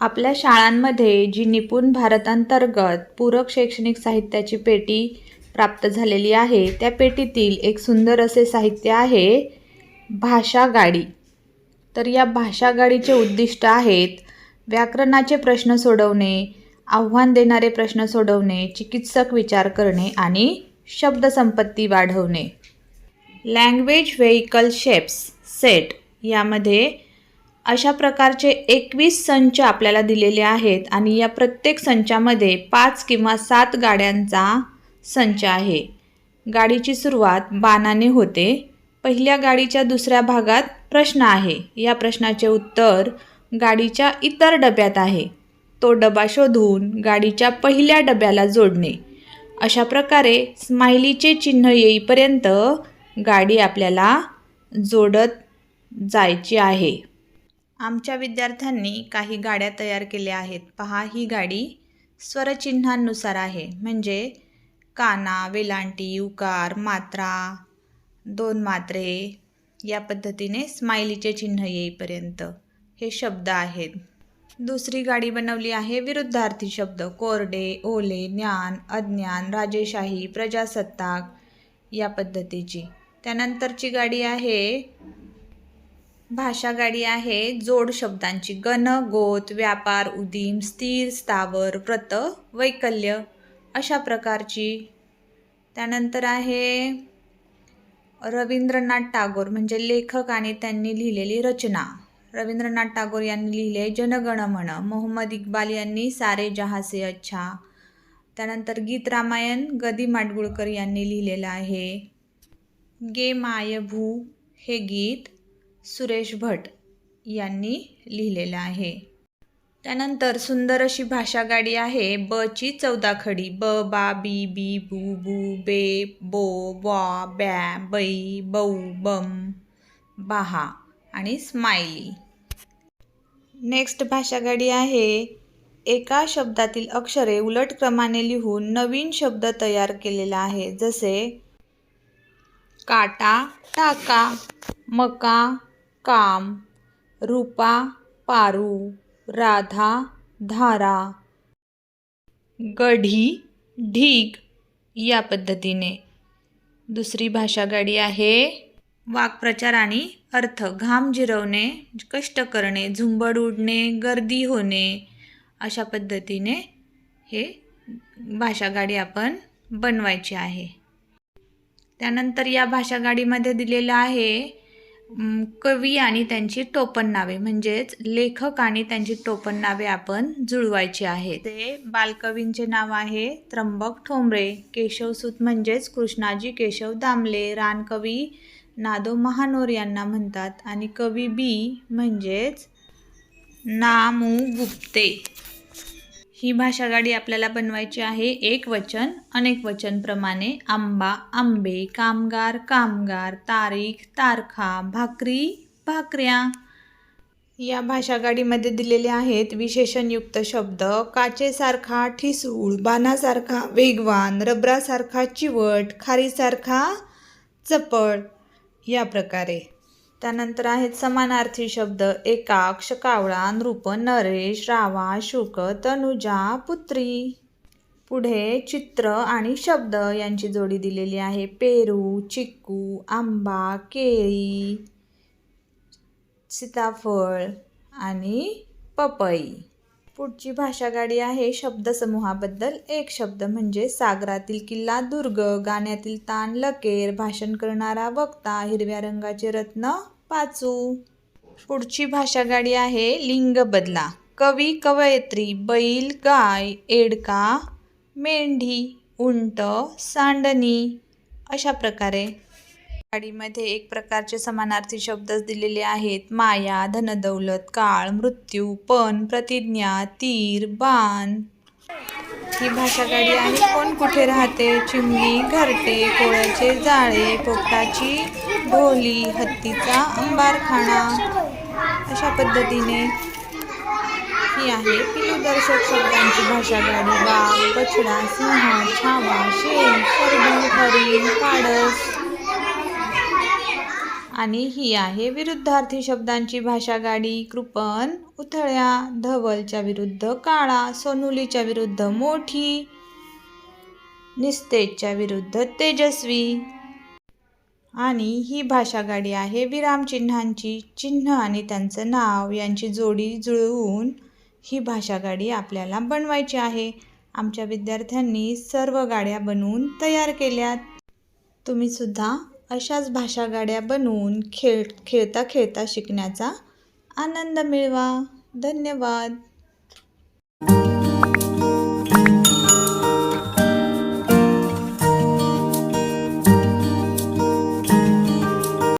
आपल्या शाळांमध्ये जी निपुण भारतांतर्गत पूरक शैक्षणिक साहित्याची पेटी प्राप्त झालेली आहे त्या पेटीतील एक सुंदर असे साहित्य आहे भाषा गाडी. तर या भाषा गाडीचे उद्दिष्ट आहेत व्याकरणाचे प्रश्न सोडवणे आव्हान देणारे प्रश्न सोडवणे चिकित्सक विचार करणे आणि शब्दसंपत्ती वाढवणे. लँग्वेज व्हेइकल शेप्स सेट यामध्ये अशा प्रकारचे एकवीस संच आपल्याला दिलेले आहेत आणि या प्रत्येक संचामध्ये पाच किंवा सात गाड्यांचा संच आहे. गाडीची सुरुवात बाणाने होते. पहिल्या गाडीच्या दुसऱ्या भागात प्रश्न आहे. या प्रश्नाचे उत्तर गाडीच्या इतर डब्यात आहे. तो डबा शोधून गाडीच्या पहिल्या डब्याला जोडणे. अशा प्रकारे स्माइलीचे चिन्ह येईपर्यंत गाडी आपल्याला जोडत जायची आहे. आमच्या विद्यार्थ्यांनी काही गाड्या तयार केल्या आहेत. पहा ही गाडी स्वरचिन्हांनुसार आहे. म्हणजे काना वेलांटी उकार मात्रा दोन मात्रे या पद्धतीने स्माइलीचे चिन्ह येईपर्यंत हे शब्द आहेत. दुसरी गाडी बनवली आहे विरुद्धार्थी शब्द. कोरडे ओले ज्ञान अज्ञान राजेशाही प्रजासत्ताक या पद्धतीची. त्यानंतरची गाडी आहे भाषा गाडी आहे जोड शब्दांची. गण गोत व्यापार उदीम स्थिर स्थावर व्रत वैकल्य अशा प्रकारची. त्यानंतर आहे रवींद्रनाथ टागोर म्हणजे लेखक आणि त्यांनी लिहिलेली रचना. रवींद्रनाथ टागोर यांनी लिहिले जनगण म्हण. मोहम्मद इक्बाल यांनी सारे जहासे अच्छा. त्यानंतर गीत रामायण गदी माडगुळकर यांनी लिहिलेलं आहे. गे माय भू हे गीत. सुरेश भट यांनी लिहिलेलं आहे. त्यानंतर सुंदर अशी भाषा गाडी आहे. ब ची चौदा खडी. ब बा बी बी बू बू बे बो बॉ बॅ बै बऊ बम बाहा आणि स्माइली. नेक्स्ट भाषा गाडी आहे. एका शब्दातील अक्षरे उलट क्रमाने लिहून नवीन शब्द तयार केलेला आहे. जसे काटा टाका मका काम रूपा पारू राधा धारा. गढी ढीग या पद्धतीने. दुसरी भाषा गाडी आहे वाक्प्रचार आणि अर्थ. घाम जिरवणे कष्ट करणे झुंबड उडणे गर्दी होणे अशा पद्धतीने हे भाषा गाडी आपण बनवायची आहे. त्यानंतर या भाषा गाडीमध्ये दिलेलं आहे कवी आणि त्यांची टोपण नावे म्हणजेच लेखक आणि त्यांची टोपण नावे आपण जुळवायची आहेत. ते बालकवींचे नाव आहे त्र्यंबक ठोंबरे केशवसूत म्हणजेच कृष्णाजी केशव दामले रानकवी नादो महानोर यांना म्हणतात आणि कवी बी म्हणजेच नामू गुप्ते. ही भाषा गाडी आपल्याला बनवायची आहे एक वचन अनेक वचनप्रमाणे. आंबा आंबे कामगार कामगार तारीख तारखा भाकरी भाकऱ्या. या भाषा गाडीमध्ये दिलेले आहेत विशेषणयुक्त शब्द काचेसारखा ठिसूळ बाणासारखा वेगवान रबरासारखा चिवट खारीसारखा चपळ या प्रकारे. त्यानंतर आहेत समानार्थी शब्द एकाक्ष कावळा नृप नरेश रावा शुक तनुजा पुत्री. पुढे चित्र आणि शब्द यांची जोडी दिलेली आहे. पेरू चिक्कू आंबा केळी सीताफळ आणि पपई. पुढची भाषा गाडी आहे शब्दसमूहाबद्दल. एक शब्द म्हणजे सागरातील किल्ला दुर्ग गाण्यातील ताण लकेर भाषण करणारा वक्ता हिरव्या रंगाचे रत्न पाचू. पुढची भाषा गाडी आहे लिंग बदला कवी कवयित्री बैल गाय एडका मेंढी उंट सांडणी. अशा प्रकारे गाडीमध्ये एक प्रकारचे समानार्थी शब्दच दिलेले आहेत. माया धनदौलत काळ मृत्यू पण प्रतिज्ञा तीर बाण. ही भाषा गाडी आहे. कोण कुठे राहते? चिमणी घरटे कोळ्याचे जाळे पोपटाची ढोली हत्तीचा अंबारखाना. अशा पद्धतीने ही आहे. पिलूदर्शक शब्दांची भाषा गाडी बाग बछडा सिंह छावा शेण करडू हरिण काडस. आणि ही आहे विरुद्धार्थी शब्दांची भाषा गाडी कृपण उथळ्या धवलच्या विरुद्ध काळा सोनुलीच्या विरुद्ध मोठी निस्तेजच्या विरुद्ध तेजस्वी. आणि ही भाषा गाडी आहे विरामचिन्हांची चिन्ह आणि त्यांचं नाव यांची जोडी जुळवून ही भाषा गाडी आपल्याला बनवायची आहे. आमच्या विद्यार्थ्यांनी सर्व गाड्या बनवून तयार केल्यात. तुम्ही सुद्धा अशाच भाषा गाड्या बनवून खेळ खेळता खेळता शिकण्याचा आनंद मिळवा. धन्यवाद.